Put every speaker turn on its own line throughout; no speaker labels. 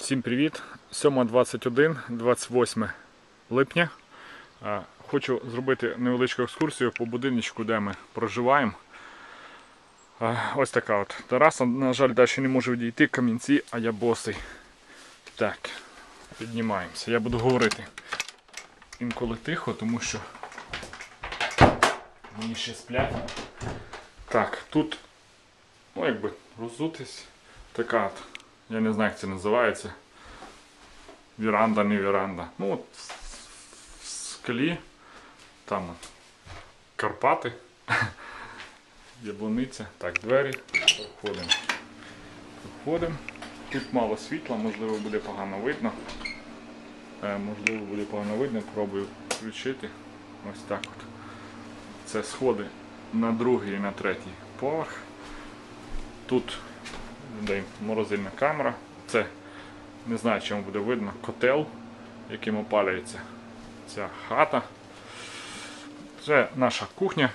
Всім привіт! 7.21, 28 липня. Хочу зробити невеличку екскурсію по будиночку, де ми проживаємо. Ось така от тераса. На жаль, далі не можу відійти камінці, а я босий. Так, піднімаємося. Я буду говорити інколи тихо, тому що мені ще сплять. Так, тут, ну якби розутись. Така от, я не знаю, як це називається. Віранда, не віранда. Ну от в скалі, там Карпати, Яблуниця. Так, двері. Проходимо. Проходимо. Тут мало світла, можливо буде погано видно. Е, можливо буде погано видно, пробую включити. Ось так от. Це сходи на другий і на третій поверх. Тут де морозильна камера. Це не знаю, чому буде видно, котел, яким опалюється ця хата. Це наша кухня.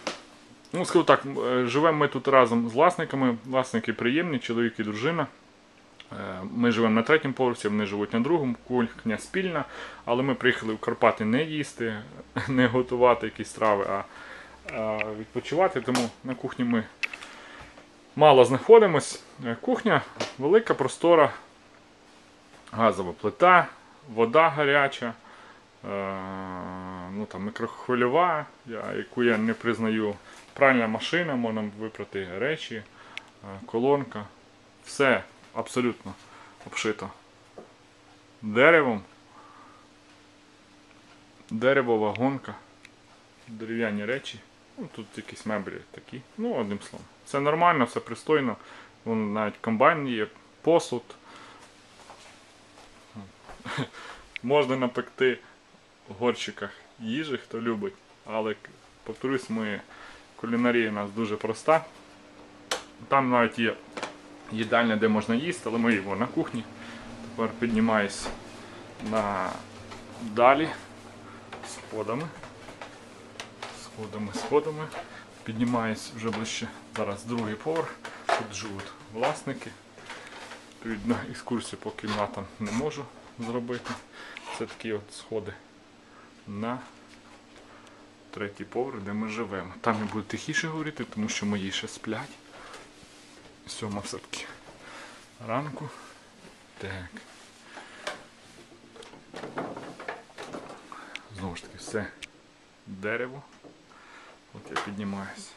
Ну, скажу так, е, живемо ми тут разом з власниками. Власники приємні, чоловік і дружина. Е, Ми живемо на третьому поверсі, вони живуть на другому, кухня спільна, але ми приїхали в Карпати не їсти, не готувати якісь страви, а, а відпочивати. Тому на кухні ми мало знаходимось. Е, Кухня велика, простора, газова плита, вода гаряча, е, ну, там, мікрохвильова, яку я не признаю. Пральна машина, можна випрати речі, е, колонка. Все абсолютно обшито деревом. Дерево, вагонка, дерев'яні речі. Ну, тут якісь меблі такі. Ну, одним словом. Все нормально, все пристойно. Вон навіть комбайн є, посуд. Можна напекти в горщиках їжі, хто любить. Але, повторюсь, ми, кулінарія у нас дуже проста. Там навіть є їдальня, де можна їсти, але ми його на кухні. Тепер піднімаюсь на далі сходами. Сходами, сходами. Піднімаюсь вже ближче. Зараз другий поверх. Тут живуть власники. Відповідно, екскурсію по кімнатам не можу зробити. Це такі от сходи на третій поверх, де ми живемо. Там я буду тихіше говорити, тому що мої ще сплять. Сьома все-таки ранку. Так. Знову ж таки, все дерево. От я піднімаюсь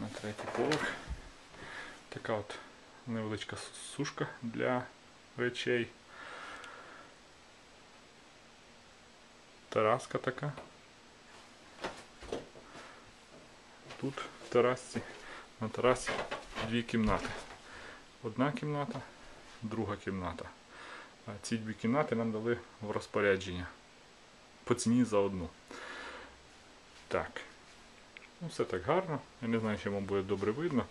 на третій поверх. Така от невеличка сушка для речей. Тераска така. Тут в терасці, на терасі дві кімнати. Одна кімната, друга кімната. Ці дві кімнати нам дали в розпорядження. По ціні за одну. Так. Ну, все так гарно. Я не знаю, чи вам буде добре видно.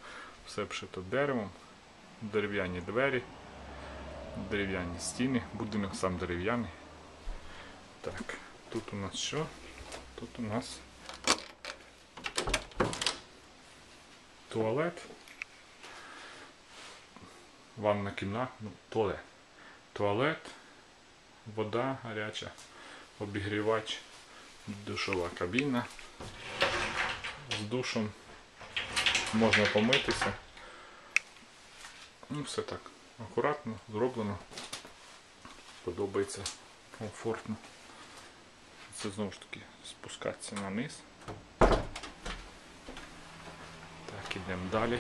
Все обшито деревом, дерев'яні двері, дерев'яні стіни, будинок сам дерев'яний. Так, тут у нас що? Тут у нас туалет. Ванна кімната, ну, туалет. Туалет, вода гаряча, обігрівач, душова кабіна з душем. Можна помитися. Ну, все так. Акуратно, зроблено. Подобається комфортно. Це знову ж таки спускатися на низ. Так, ідемо далі.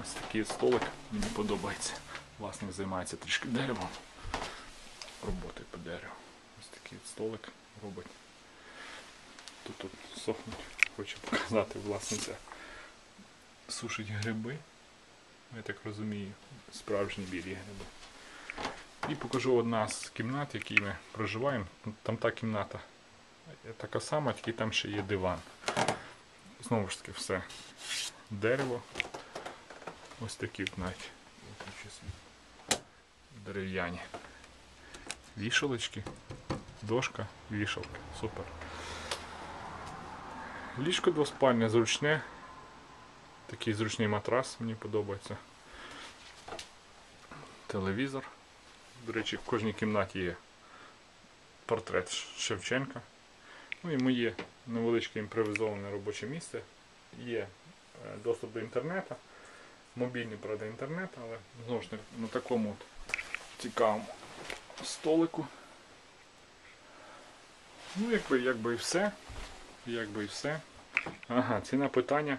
Ось такий столик мені подобається. Власник займається трішки деревом. Роботи по дереву. Ось такий столик робить. Тут, тут сохнуть. Хочу показати власниця. Сушить гриби. Я так розумію, справжні білі гриби. І покажу одна з кімнат, в якій ми проживаємо. Там та кімната така сама, тільки там ще є диван. Знову ж таки, все дерево. Ось такі навіть дерев'яні. Вішалочки, дошка, вішалка. Супер. Ліжко двоспальне, зручне. Такий зручний матрас, мені подобається. телевізор. До речі, в кожній кімнаті є портрет Шевченка. Ну і моє невеличке імпровізоване робоче місце. Є е, доступ до інтернету. Мобільний, правда, інтернет, але знову ж таки на такому от цікавому столику. Ну, якби, якби і все. Якби і все. Ага, ціна питання.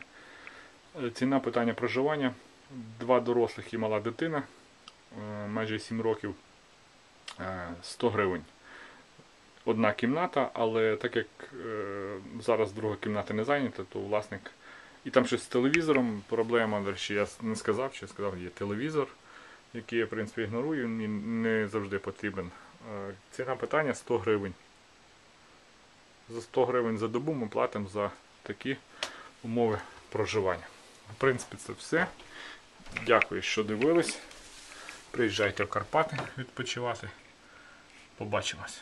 Е, Ціна питання проживання. Два дорослих і мала дитина. е, Майже 7 років. е, 100 гривень. Одна кімната, але так як е, зараз друга кімната не зайнята, то власник. І там щось з телевізором проблема, до речі, я не сказав, чи сказав, є телевізор, який я, в принципі, ігнорую, він не завжди потрібен. Е, Ціна питання 100 гривень. За 100 гривень за добу ми платимо за такі умови проживання. В принципі, це все. Дякую, що дивились. Приїжджайте в Карпати відпочивати. Побачимось.